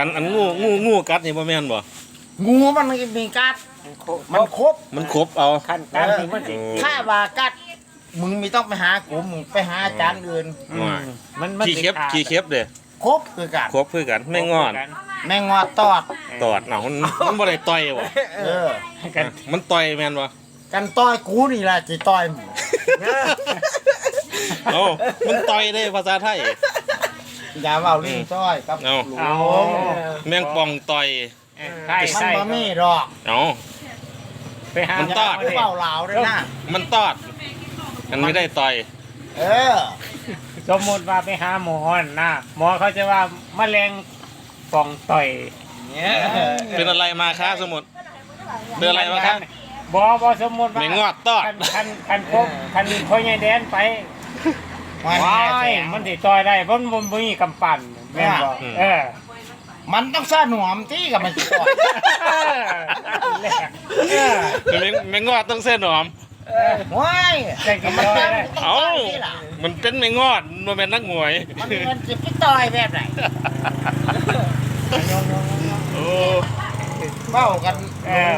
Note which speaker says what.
Speaker 1: อันอันงูงูงูกัดนี่บ่แม่นบ่
Speaker 2: งูมันมีกัดมันครบ
Speaker 1: มันครบเอา
Speaker 3: ขั้นการที่มันสิ
Speaker 1: โอ้
Speaker 2: ถ้าว่ากัดมึงไม่ต้องไปหากูมึงไปหาอาจารย์อื่น
Speaker 3: อืมมันมัน
Speaker 1: ขี้เข็บ
Speaker 3: สิขาด
Speaker 1: ขี้เข็บเด้อ
Speaker 2: ครบคือกัน
Speaker 1: ครบคือกันแม่งอน
Speaker 2: แมงงอดตอด
Speaker 1: ตอดเนาะมันมันบ่ได้ต่อยบ่
Speaker 2: เออ
Speaker 3: กัน
Speaker 1: มันต่อยแม่นบ่
Speaker 2: กันต่อยกูนี่แหละจะต่อยมึง
Speaker 1: เอ้ามันต่อยได้ภาษาไทย
Speaker 2: อ ย่าเว่าลิ้นต่อยครับ
Speaker 1: เอา
Speaker 2: หลวง
Speaker 3: เอา
Speaker 1: แมงป่องต่อย
Speaker 3: ใช่
Speaker 2: มัน
Speaker 3: ใช่
Speaker 2: บ่มีหรอก
Speaker 1: เอา
Speaker 3: ไปหา
Speaker 1: มันตอด
Speaker 2: อย่าเป่าเหลาด้วยนะ
Speaker 1: มันตอด มันไม่ได้ต่อย
Speaker 2: เออ
Speaker 3: สมมติว่าไปหาหมอนะหมอเขาจะว่าแมลงป่องต่อย
Speaker 2: เนี่ย
Speaker 1: เป็นอะไรมาคะสมุดเป็นอะไรมาคะ
Speaker 3: บอบอสมมติว่า
Speaker 1: ไม่งอดตอด
Speaker 3: คันคันคันพบคันพ่อใหญ่แดนไป
Speaker 2: มัน
Speaker 3: ว้า
Speaker 2: แน่
Speaker 3: ย
Speaker 2: แสง
Speaker 3: มันสิต่อยได้เพราะมันบ่มีกำปั้นแม่นบ่
Speaker 1: อืม
Speaker 3: เออ
Speaker 2: มันต้องซ่าหนวมที่กับมันจะต่อย
Speaker 3: แรกเออ
Speaker 1: แมงแมงงอดต้องเส้นหอม
Speaker 2: ว้าย
Speaker 3: แต่กิน
Speaker 2: มัน
Speaker 3: ต่อย
Speaker 2: ต้อง
Speaker 3: ได้
Speaker 2: ต้อง
Speaker 1: เอ้า
Speaker 2: ต่อยที่หลัง
Speaker 1: มันเป็นแมงงอดมันเป็นนักมวย
Speaker 2: มันมันจะไปต่อยแบบไหน
Speaker 1: โอ้
Speaker 2: เบ้ากัน
Speaker 3: เออ